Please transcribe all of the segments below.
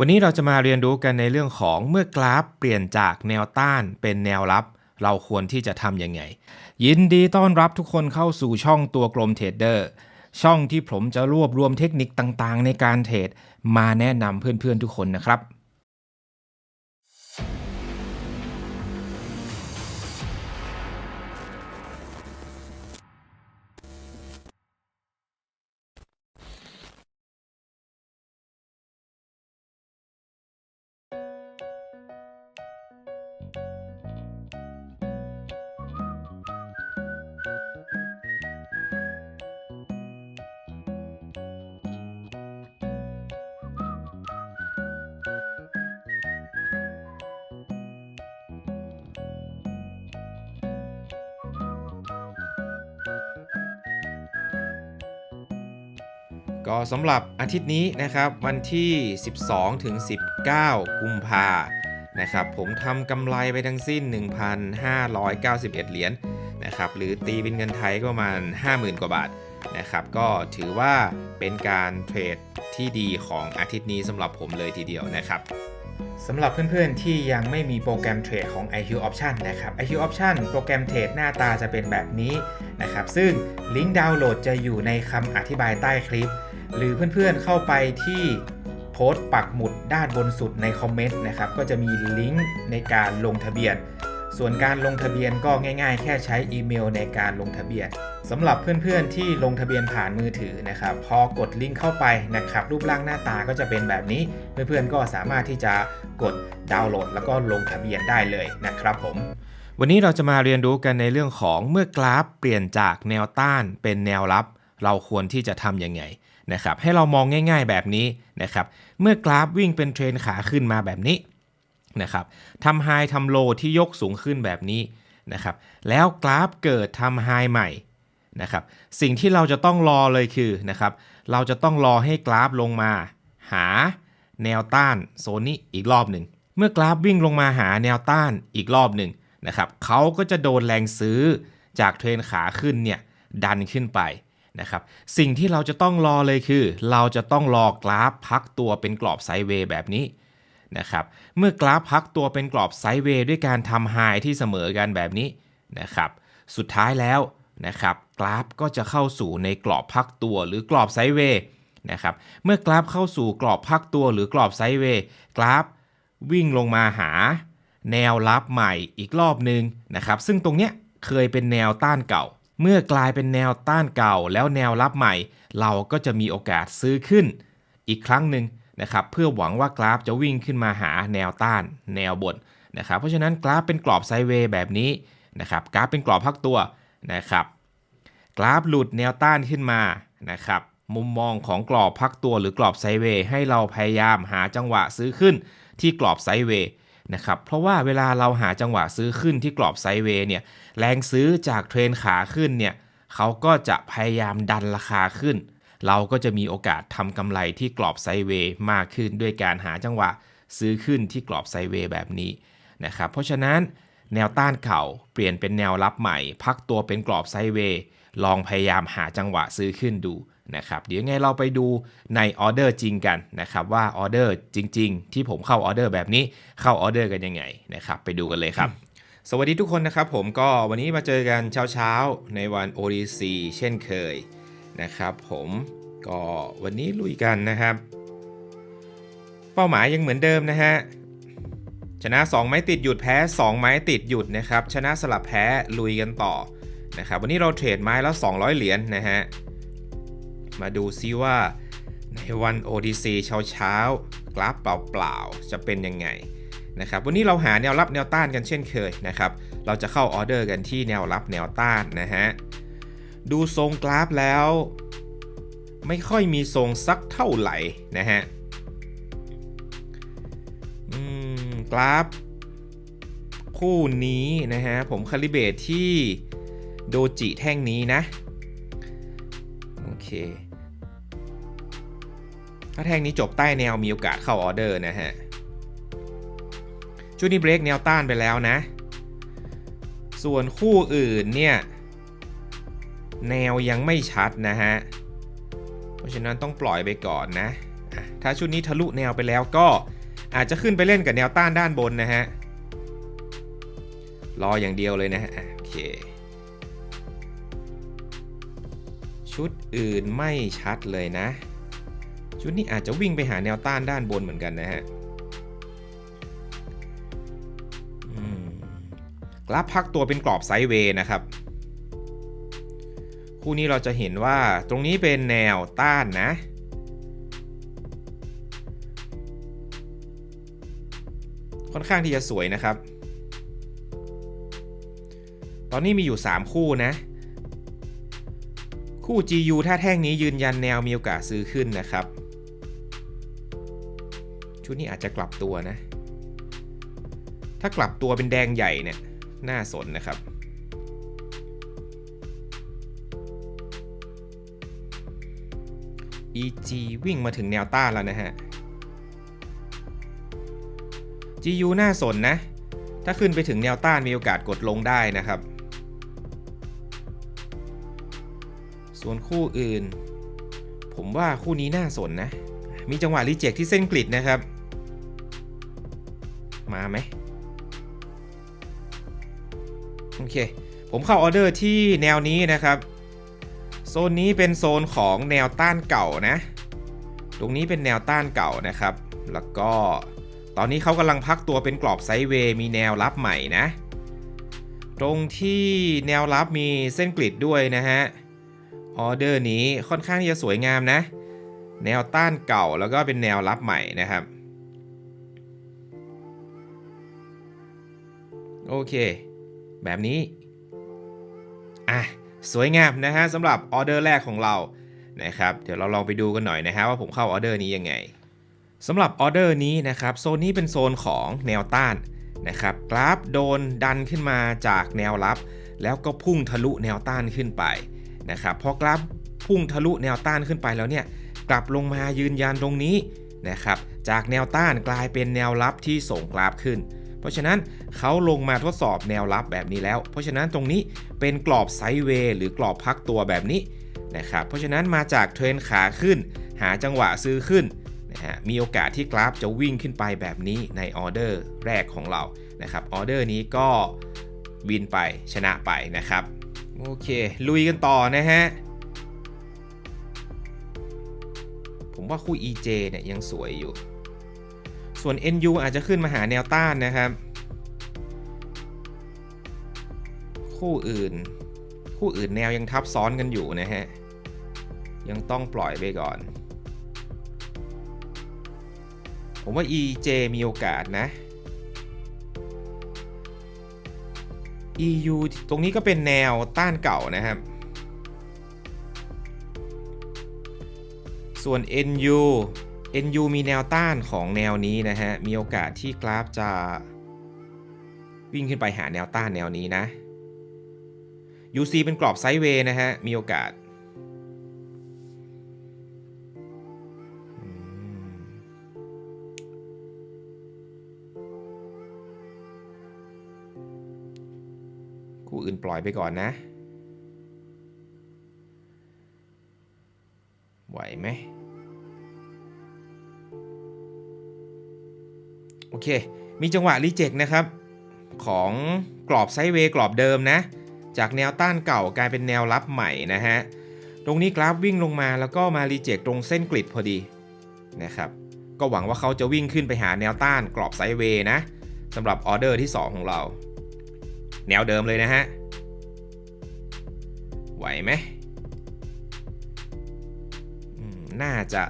วันนี้เราจะมาเรียนรู้กันในเรื่องของเมื่อกราฟเปลี่ยนจากแนวต้านเป็นแนวรับ เราควรที่จะทำยังไง ยินดีต้อนรับทุกคนเข้าสู่ช่องตัวกลมเทรดเดอร์ช่องที่ผมจะรวบรวมเทคนิคต่างๆ ในการเทรดมาแนะนำเพื่อนๆทุกคนนะครับ ก็สำหรับอาทิตย์นี้นะครับวันที่ 12ถึง19 กุมภานะครับผมทำกำไรไปทั้งสิ้น 1,591 เหรียญนะครับหรือตีเป็นเงินไทยก็ประมาณ 50,000 กว่าบาทนะครับก็ถือว่าเป็นการเทรดที่ดีของอาทิตย์นี้สำหรับผมเลยทีเดียวนะครับสำหรับเพื่อนๆที่ยังไม่มีโปรแกรมเทรดของ IQ Option นะครับ IQ Option โปรแกรมเทรดหน้าตาจะเป็นแบบนี้นะครับ ซึ่งลิงก์ดาวน์โหลดจะอยู่ในคำอธิบายใต้คลิป หรือเพื่อนๆเข้าไปที่โพสต์ปักหมุดด้านบนสุดในคอมเมนต์นะครับก็จะมีลิงก์ในการลงทะเบียน ส่วนการลงทะเบียนก็ง่าย ๆ แค่ใช้อีเมลในการลงทะเบียนสำหรับเพื่อนๆที่ลงทะเบียนผ่านมือถือนะครับพอกดลิงก์เข้าไปนะครับรูปร่างหน้าตาก็จะเป็นแบบนี้ เพื่อนๆก็สามารถที่จะกดดาวน์โหลด แล้วก็ลงทะเบียนได้เลยนะครับผมวันนี้เราจะมาเรียนรู้กันในเรื่องของเมื่อกราฟเปลี่ยนจากแนวต้านเป็นแนวรับ เราควรที่จะทำยังไงนะครับให้เรามองง่าย ๆแบบนี้นะครับเมื่อกราฟวิ่งเป็นเทรนขาขึ้นมาแบบนี้นะครับทำไฮทำโลที่ยกสูงขึ้นแบบนี้นะครับแล้วกราฟเกิดทำไฮใหม่นะครับสิ่งที่เราจะต้องรอเลยคือนะครับเราจะต้องรอให้กราฟลงมา หาแนวต้านโซนนี้อีกรอบหนึ่งเมื่อกราฟวิ่งลงมาหาแนวต้านอีกรอบหนึ่งนะครับเขาก็จะโดนแรงซื้อจากเทรนขาขึ้นเนี่ยดันขึ้นไป นะครับสิ่งที่เราจะต้องรอเลยคือ เราจะต้องรอกราฟพักตัวเป็นกรอบไซด์เวย์แบบนี้นะครับเมื่อกราฟพักตัวเป็นกรอบไซด์เวย์ด้วยการทำไฮที่เสมอกันแบบนี้นะครับสุดท้ายแล้วนะครับกราฟก็จะเข้าสู่ในกรอบพักตัวหรือกรอบไซด์เวย์นะครับเมื่อกราฟเข้าสู่กรอบพักตัวหรือกรอบไซด์เวย์กราฟวิ่งลงมาหา แนวรับใหม่อีกรอบหนึ่งนะครับซึ่งตรงเนี้ยเคยเป็นแนวต้านเก่า เมื่อกลายเป็นแนวต้านเก่าแล้วแนวรับใหม่ เราก็จะมีโอกาสซื้อขึ้น อีกครั้งหนึ่งนะครับเพื่อหวังว่ากราฟจะวิ่งขึ้นมาหาแนวต้าน แนวบนนะครับเพราะฉะนั้นกราฟเป็นกรอบไซเวย์แบบนี้นะครับกราฟเป็นกรอบพักตัวนะครับกราฟหลุดแนวต้านขึ้นมานะครับมุมมองของกรอบพักตัวหรือกรอบไซเวย์ให้เราพยายามหาจังหวะซื้อขึ้นที่กรอบไซเวย์ นะครับเพราะว่าเวลาเราหาจังหวะซื้อขึ้นที่กรอบไซด์เวย์เนี่ยแรงซื้อจากเทรนขาขึ้นเนี่ยเขาก็จะพยายามดันราคาขึ้น เราก็จะมีโอกาสทำกำไรที่กรอบไซด์เวย์มากขึ้น ด้วยการหาจังหวะซื้อขึ้นที่กรอบไซด์เวย์แบบนี้นะครับเพราะฉะนั้นแนวต้านเก่าเปลี่ยนเป็นแนวรับใหม่ พักตัวเป็นกรอบไซด์เวย์ลองพยายามหาจังหวะซื้อขึ้นดู นะครับเดี๋ยวไงเราไปดูในออเดอร์จริงกันนะครับว่าออเดอร์จริง ๆ ที่ผมเข้าออเดอร์แบบนี้เข้าออเดอร์กันยังไงนะครับไปดูกันเลยครับสวัสดีทุกคนนะครับผมก็วันนี้มาเจอกันเช้าๆ ในวัน ODC เช่นเคยนะครับผมก็วันนี้ลุยกันนะครับ เป้าหมายยังเหมือนเดิมนะฮะชนะ 2 ไม้ติดหยุดแพ้ 2 ไม้ติดหยุดนะครับชนะสลับแพ้ลุยกันต่อนะครับวันนี้เราเทรดไม้แล้ว 200 เหรียญนนะฮะ มาดูซิว่าในวัน ODC เช้าเช้าๆกราฟเปล่าๆ จะเป็นยังไงนะครับวันนี้เราหาแนวรับแนวต้านกันเช่นเคยนะครับ เราจะเข้าออเดอร์กันที่แนวรับแนวต้านนะฮะ ดูทรงกราฟแล้ว ไม่ค่อยมีทรงสักเท่าไหร่นะฮะกราฟ คู่นี้นะฮะ ผมคาลิเบตที่โดจิแท่งนี้นะ โอเค ถ้าแท่งนี้จบใต้แนวมีโอกาสเข้าออเดอร์นะฮะช่วงนี้เบรกแนวต้านไปแล้วนะ ส่วนคู่อื่นเนี่ย แนวยังไม่ชัดนะฮะ เพราะฉะนั้นต้องปล่อยไปก่อนนะ ถ้าชุดนี้ทะลุแนวไปแล้วก็อาจจะขึ้นไปเล่นกับแนวต้านด้านบนนะฮะ รออย่างเดียวเลยนะฮะ โอเค ชุดอื่นไม่ชัดเลยนะ ชุดนี้อาจจะวิ่งไปหาแนวต้านด้านบนเหมือนกันนะฮะกราฟพักตัวเป็นกรอบไซด์เวย์นะครับ คู่นี้เราจะเห็นว่าตรงนี้เป็นแนวต้านนะ ค่อนข้างที่จะสวยนะครับ ตอนนี้มีอยู่ 3 คู่นะ คู่ GU ถ้าแท่งนี้ยืนยันแนวมีโอกาสซื้อขึ้นนะครับ ชุดนี้อาจจะกลับตัวนะ ถ้ากลับตัวเป็นแดงใหญ่เนี่ย น่าสนนะครับ EG วิ่งมาถึงแนวต้านแล้วนะฮะ GU น่าสนนะ ถ้าขึ้นไปถึงแนวต้านมีโอกาสกดลงได้นะครับ ส่วนคู่อื่น ผมว่าคู่นี้น่าสนนะ มีจังหวะรีเจ็คที่เส้นกริดนะครับ มาไหมโอเค ผมเข้าออเดอร์ที่แนวนี้นะครับ โซนนี้เป็นโซนของแนวต้านเก่านะ ตรงนี้เป็นแนวต้านเก่านะครับ แล้วก็ตอนนี้เขากำลังพักตัวเป็นกรอบไซด์เวย์มีแนวรับใหม่นะ ตรงที่แนวรับมีเส้นกริดด้วยนะฮะ ออเดอร์นี้ค่อนข้างจะสวยงามนะ แนวต้านเก่าแล้วก็เป็นแนวรับใหม่นะครับ โอเค แบบนี้ อะ สวยงามนะฮะสำหรับออเดอร์แรกของเรานะครับ เดี๋ยวเราลองไปดูกันหน่อยนะฮะว่าผมเข้าออเดอร์นี้ยังไงสำหรับออเดอร์นี้นะครับโซนนี้เป็นโซนของแนวต้านนะครับกราฟโดนดันขึ้นมาจากแนวรับ แล้วก็พุ่งทะลุแนวต้านขึ้นไปนะครับพอกราฟพุ่งทะลุแนวต้านขึ้นไปแล้วเนี่ยกลับลงมายืนยันตรงนี้นะครับจากแนวต้านกลายเป็นแนวรับที่ส่งกราฟขึ้น เพราะฉะนั้นเขาลงมาทดสอบแนวรับแบบนี้แล้ว เพราะฉะนั้นตรงนี้เป็นกรอบไซด์เวย์หรือกรอบพักตัวแบบนี้นะครับเพราะฉะนั้นมาจากเทรนขาขึ้น หาจังหวะซื้อขึ้นนะฮะมีโอกาสที่กราฟจะวิ่งขึ้นไปแบบนี้ในออเดอร์แรกของเรานะครับออเดอร์นี้ก็วินไปชนะไปนะครับโอเค ลุยกันต่อนะฮะผมว่าคู่ EJ เนี่ยยังสวยอยู่ ส่วน NU อาจจะขึ้นมาหาแนวต้านนะครับ คู่อื่น คู่อื่นแนวยังทับซ้อนกันอยู่นะฮะ ยังต้องปล่อยไปก่อน ผมว่า EJ มีโอกาสนะ EU ตรงนี้ก็เป็นแนวต้านเก่านะครับ ส่วน NU NU มีแนวต้านของแนวนี้นะฮะ มีโอกาสที่กราฟจะวิ่งขึ้นไปหาแนวต้านแนวนี้นะ UC เป็นกรอบไซด์เวย์นะฮะ มีโอกาส คู่อื่นปล่อยไปก่อนนะ ไหวไหม โอเค มีจังหวะรีเจ็คนะครับ ของกรอบไซด์เวย์กรอบเดิมนะ จากแนวต้านเก่ากลายเป็นแนวรับใหม่นะฮะ ตรงนี้กราฟวิ่งลงมาแล้วก็มารีเจ็คตรงเส้นกริดพอดีนะครับ ก็หวังว่าเขาจะวิ่งขึ้นไปหาแนวต้านกรอบไซด์เวย์นะสำหรับออเดอร์ที่ 2 ของเรา แนวเดิมเลยนะฮะ ไหวไหมอืมน่าจะ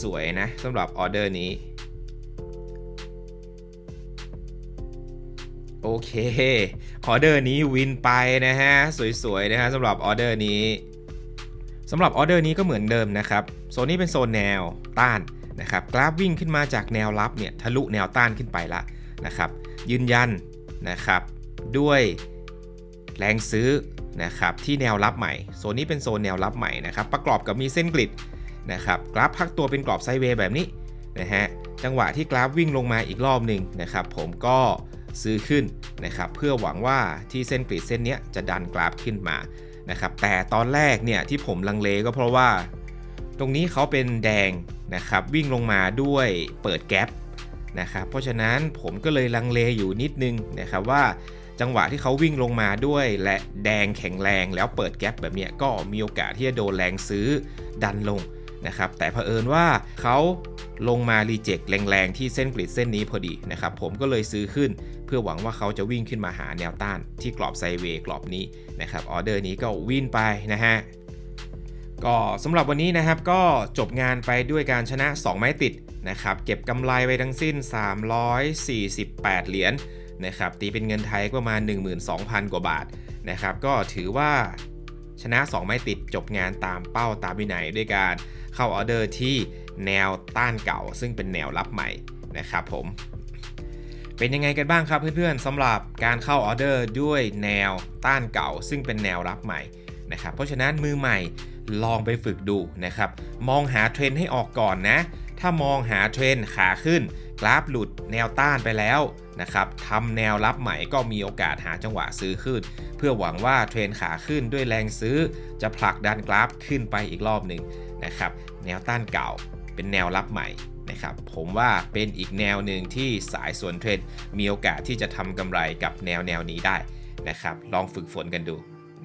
สวยๆนะสำหรับออเดอร์นี้ โอเค ออเดอร์นี้วินไปนะฮะ สวยๆนะฮะสำหรับออเดอร์นี้สำหรับออเดอร์นี้ก็เหมือนเดิมนะครับ โซนนี้เป็นโซนแนวต้านนะครับ กราฟวิ่งขึ้นมาจากแนวรับเนี่ยทะลุแนวต้านขึ้นไปละนะครับ ยืนยันนะครับด้วยแรงซื้อนะครับที่แนวรับใหม่ โซนนี้เป็นโซนแนวรับใหม่นะครับประกอบกับมีเส้นกริดนะครับกราฟพักตัวเป็นกรอบไซด์เวย์แบบนี้นะฮะจังหวะที่กราฟวิ่งลงมาอีกรอบหนึ่งนะครับผมก็ ซื้อขึ้นนะครับเพื่อหวังว่าที่เส้นกริดเส้นนี้จะดันกราฟขึ้นมานะครับแต่ตอนแรกเนี่ยที่ผมลังเลก็เพราะว่า ตรงนี้เขาเป็นแดงนะครับวิ่งลงมาด้วยเปิดแกลบนะครับเพราะฉะนั้นผมก็เลยลังเลอยู่นิดนึงนะครับว่าจังหวะที่เขาวิ่งลงมาด้วยและแดงแข็งแรงแล้วเปิดแกลบแบบนี้ก็มีโอกาสที่จะโดนแรงซื้อดันลงนะครับแต่เผอิญว่าเขา ลงมารีเจ็คแรงๆ ที่เส้นกริดเส้นนี้พอดีนะครับ ผมก็เลยซื้อขึ้น เพื่อหวังว่าเขาจะวิ่งขึ้นมาหาแนวต้านที่กรอบไซเวย์กรอบนี้นะครับออเดอร์นี้ก็วิ่งไปนะฮะก็สำหรับวันนี้นะครับก็จบงานไปด้วยการชนะ 2 ไม้ติดนะครับเก็บกำไรไปทั้งสิ้น 348 เหรียญนะครับตีเป็นเงินไทยประมาณ 12,000 กว่าบาทนะครับก็ถือว่า ชนะ 2 ไม้ติดจบงานตามเป้าตามวินัยด้วยการเข้าออเดอร์ที่แนวต้านเก่า ซึ่งเป็นแนวรับใหม่นะครับผม เป็นยังไงกันบ้างครับเพื่อนๆสำหรับการเข้าออเดอร์ด้วยแนวต้านเก่า ซึ่งเป็นแนวรับใหม่นะครับเพราะฉะนั้นมือใหม่ลองไปฝึกดูนะครับ มองหาเทรนให้ออกก่อนนะ ถ้ามองหาเทรนขาขึ้น กราฟหลุดแนวต้านไปแล้ว นะครับทำแนวรับใหม่ก็มีโอกาสหาจังหวะซื้อขึ้น เพื่อหวังว่าเทรนขาขึ้นด้วยแรงซื้อ จะผลักดันกราฟขึ้นไปอีกรอบหนึ่งนะครับ แนวต้านเก่าเป็นแนวรับใหม่นะครับ ผมว่าเป็นอีกแนวหนึ่งที่สายส่วนเทรนด์มีโอกาสที่จะทำกำไรกับแนวแนวนี้ได้นะครับ ลองฝึกฝนกันดู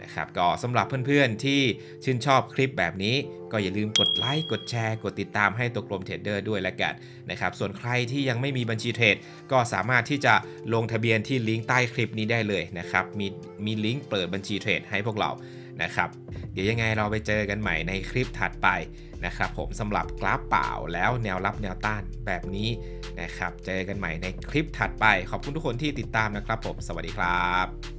นะครับก็สำหรับเพื่อนๆที่ชื่นชอบคลิปแบบนี้ ก็อย่าลืมกดไลค์กดแชร์ กดติดตามให้ตัวกลมเทรดเดอร์ด้วยละกันนะครับส่วนใครที่ยังไม่มีบัญชีเทรด ก็สามารถที่จะลงทะเบียนที่ลิงก์ใต้คลิปนี้ได้เลยนะครับมีมีลิงก์เปิดบัญชีเทรดให้พวกเรานะครับเดี๋ยวยังไงเราไปเจอกันใหม่ในคลิปถัดไปนะครับผมสำหรับกราฟเปล่าแล้วแนวรับแนวต้านแบบนี้นะครับ เจอกันใหม่ในคลิปถัดไป ขอบคุณทุกคนที่ติดตามนะครับผม สวัสดีครับ